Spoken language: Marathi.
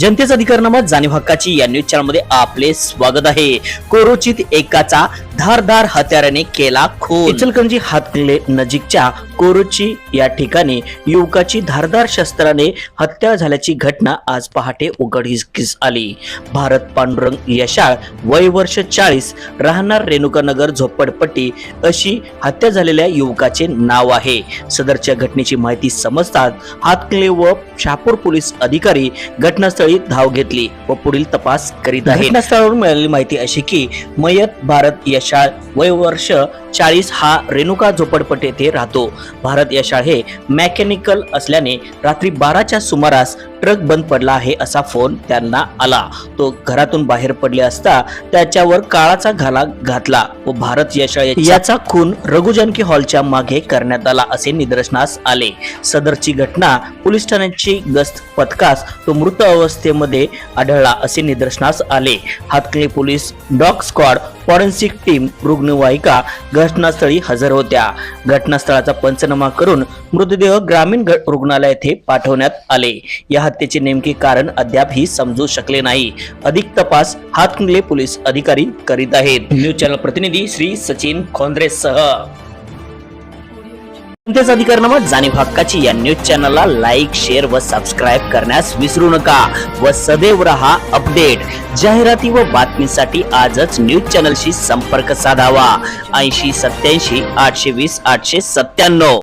जनतेचा अधिकारनामा जाणीव हक्काची या न्यूज चॅनलमध्ये आपले स्वागत आहे. कोरोचित एकाचा धारधार हत्याराने केला खून. इचलकरंजी हातकले नजीकच्या कोरोची या ठिकाणी युवकाची धारदार शस्त्राने हत्या झाल्याची घटना आज पहाटे उघडकीस आली. भारत पांडुरंग यशाळ वय वर्ष चाळीस राहणार रेणुकानगर झोपडपट्टी अशी हत्या झालेल्या युवकाचे नाव आहे. सदरच्या घटनेची माहिती समजताच हातकले व शहापूर पोलीस अधिकारी घटनास्थळी धाव घेतली व पुढील तपास करीत आहे घटनास्थळावरून मिळालेली माहिती अशी की मयत भारत यशाळ वय वर्ष चाळीस हा रेणुका झोपडपट्टी येथे राहतो. भारत या हे मेकॅनिकल असल्याने रात्री बाराच्या सुमारास ट्रक बंद पडला आहे असा फोन त्यांना आला. तो घरातून बाहेर पडले असता त्याच्यावर काळाचा घाला घातला व भारत यशाळ याचा खून रघुजनकी हॉलच्या मागे करण्यात आला असे निदर्शनास आले. सदरची घटना पोलीस ठाण्याची गस्त पथकास तो मृत अवस्थेमध्ये आढळला असे निदर्शनास आले. हातकली police dog squad forensic team रुग्णवाहिका घटनास्थळी हजर होत्या. घटनास्थळाचा पंचनामा करून मृतदेह ग्रामीण रुग्णालय येथे पाठवण्यात आले. या हत्येचे नेमके कारण अद्यापही समजू शकले नाही. अधिक तपास हातकुंडले पोलीस अधिकारी करीत आहेत. न्यूज चॅनल प्रतिनिधी श्री सचिन खोंद्रेसह. कोणत्याच अधिकारनामा जाणीव हक्काची या न्यूज चॅनलला लाईक शेअर व सबस्क्राईब करण्यास विसरू नका व सदैव रहा अपडेट. जाहिराती व बातमीसाठी आजच न्यूज चॅनलशी संपर्क साधावा. ऐंशी सत्याऐंशी आठशे वीस आठशे सत्त्याण्णव.